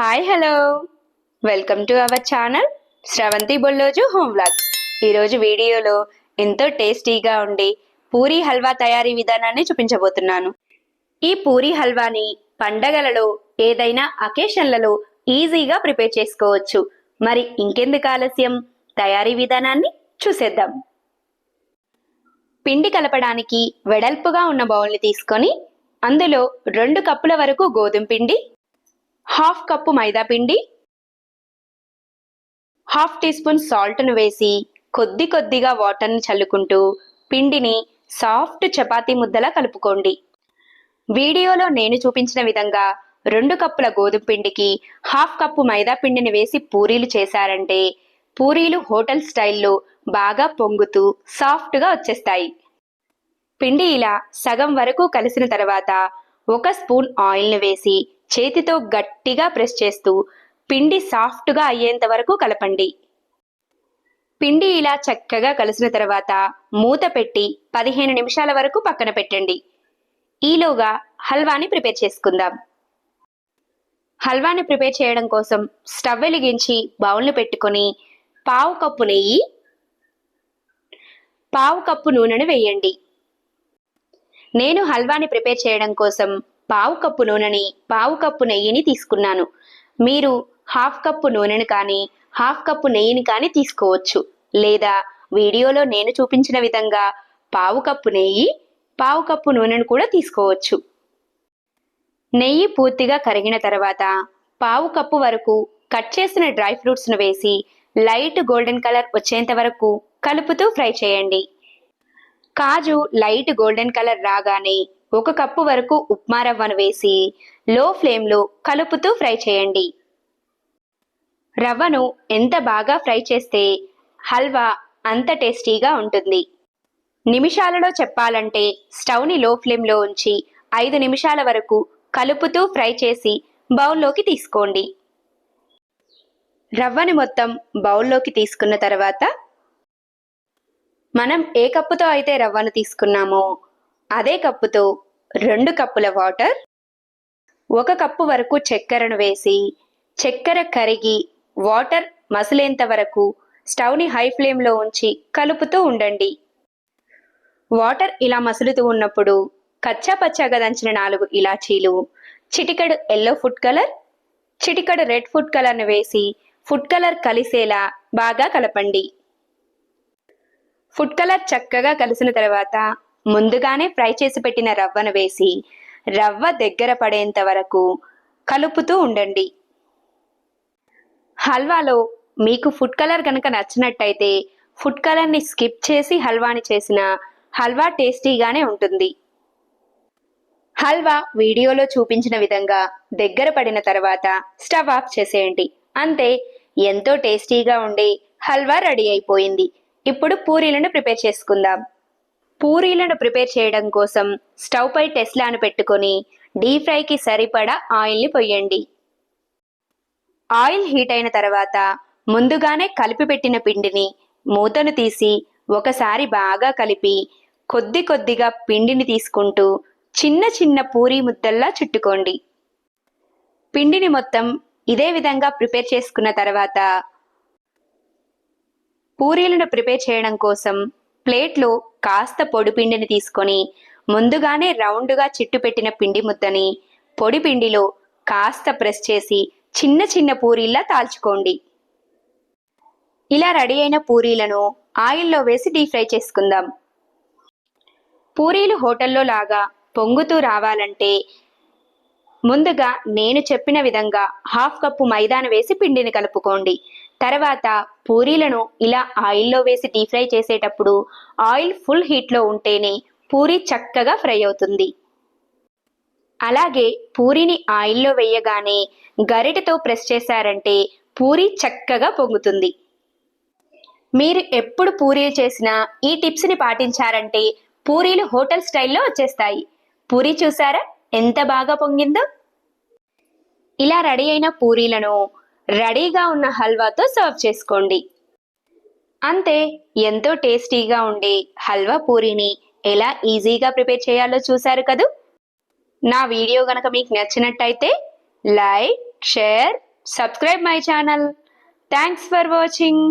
Hi hello welcome to our channel Sravanthi Bolloju home vlogs ఈరోజు వీడియోలో ఎంతో టేస్టీగా ఉండి పూరి హల్వా తయారీ విధానాన్ని చూపించబోతున్నాను. ఈ పూరి హల్వాని పండగలలో ఏదైనా అకేషన్లలో ఈజీగా ప్రిపేర్ చేసుకోవచ్చు. మరి ఇంకెందుకు ఆలస్యం? తయారీ విధానాన్ని చూసేద్దాం. పిండి కలపడానికి వెడల్పుగా ఉన్న బౌల్ని తీసుకొని అందులో రెండు కప్పుల వరకు గోధుమ పిండి హాఫ్ కప్పు మైదా పిండి హాఫ్ టీ స్పూన్ సాల్ట్ను వేసి కొద్ది కొద్దిగా వాటర్ని చల్లుకుంటూ పిండిని సాఫ్ట్ చపాతీ ముద్దలా కలుపుకోండి. వీడియోలో నేను చూపించిన విధంగా రెండు కప్పుల గోధుమ పిండికి హాఫ్ కప్పు మైదా పిండిని వేసి పూరీలు చేశారంటే పూరీలు హోటల్ స్టైల్లో బాగా పొంగుతూ సాఫ్ట్గా వచ్చేస్తాయి. పిండి ఇలా సగం వరకు కలిసిన తర్వాత ఒక స్పూన్ ఆయిల్ని వేసి చేతితో గట్టిగా ప్రెస్ చేస్తూ పిండి సాఫ్ట్గా అయ్యేంత వరకు కలపండి. పిండి ఇలా చక్కగా కలిసిన తర్వాత మూత పెట్టి పదిహేను నిమిషాల వరకు పక్కన పెట్టండి. ఈలోగా హల్వాని ప్రిపేర్ చేసుకుందాం. హల్వాని ప్రిపేర్ చేయడం కోసం స్టవ్ వెలిగించి బౌల్ని పెట్టుకొని పావు కప్పు నెయ్యి పావు కప్పు నూనెను వేయండి. నేను హల్వాని ప్రిపేర్ చేయడం కోసం పావు కప్పు నూనెని పావు కప్పు నెయ్యిని తీసుకున్నాను. మీరు హాఫ్ కప్పు నూనెను కానీ హాఫ్ కప్పు నెయ్యిని కానీ తీసుకోవచ్చు. లేదా వీడియోలో నేను చూపించిన విధంగా పావు కప్పు నెయ్యి పావు కప్పు నూనెను కూడా తీసుకోవచ్చు. నెయ్యి పూర్తిగా కరిగిన తర్వాత పావు కప్పు వరకు కట్ చేసిన డ్రై ఫ్రూట్స్ను వేసి లైట్ గోల్డెన్ కలర్ వచ్చేంత వరకు కలుపుతూ ఫ్రై చేయండి. కాజు లైట్ గోల్డెన్ కలర్ రాగానే ఒక కప్పు వరకు ఉప్మా రవ్వను వేసి లో ఫ్లేమ్లో కలుపుతూ ఫ్రై చేయండి. రవ్వను ఎంత బాగా ఫ్రై చేస్తే హల్వా అంత టేస్టీగా ఉంటుంది. నిమిషాలలో చెప్పాలంటే స్టవ్ని లో ఫ్లేమ్లో ఉంచి ఐదు నిమిషాల వరకు కలుపుతూ ఫ్రై చేసి బౌల్లోకి తీసుకోండి. రవ్వని మొత్తం బౌల్లోకి తీసుకున్న తర్వాత మనం ఏ కప్పుతో అయితే రవ్వను తీసుకున్నామో అదే కప్పుతో రెండు కప్పుల వాటర్ ఒక కప్పు వరకు చక్కెరను వేసి చక్కెర కరిగి వాటర్ మసిలేంత వరకు స్టవ్ని హై ఫ్లేమ్లో ఉంచి కలుపుతూ ఉండండి. వాటర్ ఇలా మసులుతూ ఉన్నప్పుడు కచ్చా పచ్చాగా దంచిన నాలుగు ఇలాచీలు చిటికడు ఎల్లో ఫుడ్ కలర్ చిటికడు రెడ్ ఫుడ్ కలర్ను వేసి ఫుడ్ కలర్ కలిసేలా బాగా కలపండి. ఫుడ్ కలర్ చక్కగా కలిసిన తర్వాత ముందుగానే ఫ్రై చేసి పెట్టిన రవ్వను వేసి రవ్వ దగ్గర పడేంత వరకు కలుపుతూ ఉండండి. హల్వాలో మీకు ఫుడ్ కలర్ కనుక నచ్చినట్టయితే ఫుడ్ కలర్ని స్కిప్ చేసి హల్వాని చేసిన హల్వా టేస్టీగానే ఉంటుంది. హల్వా వీడియోలో చూపించిన విధంగా దగ్గర పడిన తర్వాత స్టవ్ ఆఫ్ చేసేయండి. అంతే ఎంతో టేస్టీగా ఉండే హల్వా రెడీ అయిపోయింది. ఇప్పుడు పూరీలను ప్రిపేర్ చేసుకుందాం. పూరీలను ప్రిపేర్ చేయడం కోసం స్టవ్ పై టెస్లాను పెట్టుకొని డీప్ ఫ్రైకి సరిపడా ఆయిల్ని పొయ్యండి. ఆయిల్ హీట్ అయిన తర్వాత ముందుగానే కలిపి పెట్టిన పిండిని మూతను తీసి ఒకసారి బాగా కలిపి కొద్ది కొద్దిగా పిండిని తీసుకుంటూ చిన్న చిన్న పూరీ ముద్దల్లా చుట్టుకోండి. పిండిని మొత్తం ఇదే విధంగా ప్రిపేర్ చేసుకున్న తర్వాత పూరీలను ప్రిపేర్ చేయడం కోసం ప్లేట్లో కాస్త పొడిపిండిని తీసుకొని ముందుగానే రౌండ్గా చిట్టు పెట్టిన పిండి ముద్దని పొడి పిండిలో కాస్త ప్రెస్ చేసి చిన్న చిన్న పూరీల్లా తాల్చుకోండి. ఇలా రెడీ అయిన పూరీలను ఆయిల్లో వేసి డీప్ ఫ్రై చేసుకుందాం. పూరీలు హోటల్లో లాగా పొంగుతూ రావాలంటే ముందుగా నేను చెప్పిన విధంగా హాఫ్ కప్పు మైదాను వేసి పిండిని కలుపుకోండి. తర్వాత పూరీలను ఇలా ఆయిల్లో వేసి డీప్ ఫ్రై చేసేటప్పుడు ఆయిల్ ఫుల్ హీట్లో ఉంటేనే పూరి చక్కగా ఫ్రై అవుతుంది. అలాగే పూరిని ఆయిల్లో వేయగానే గరిటెతో ప్రెస్ చేశారంటే పూరి చక్కగా పొంగుతుంది. మీరు ఎప్పుడు పూరీలు చేసినా ఈ టిప్స్ని పాటించారంటే పూరీలు హోటల్ స్టైల్లో వచ్చేస్తాయి. పూరి చూసారా? ఎంత బాగా పొంగిందో? ఇలా రెడీ అయిన పూరీలను రెడీగా ఉన్న హల్వాతో సర్వ్ చేసుకోండి. అంతే ఎంతో టేస్టీగా ఉండే హల్వా పూరీని ఎలా ఈజీగా ప్రిపేర్ చేయాలో చూశారు కదూ? నా వీడియో గనక మీకు నచ్చినట్టయితే like share subscribe my channel. Thanks for watching.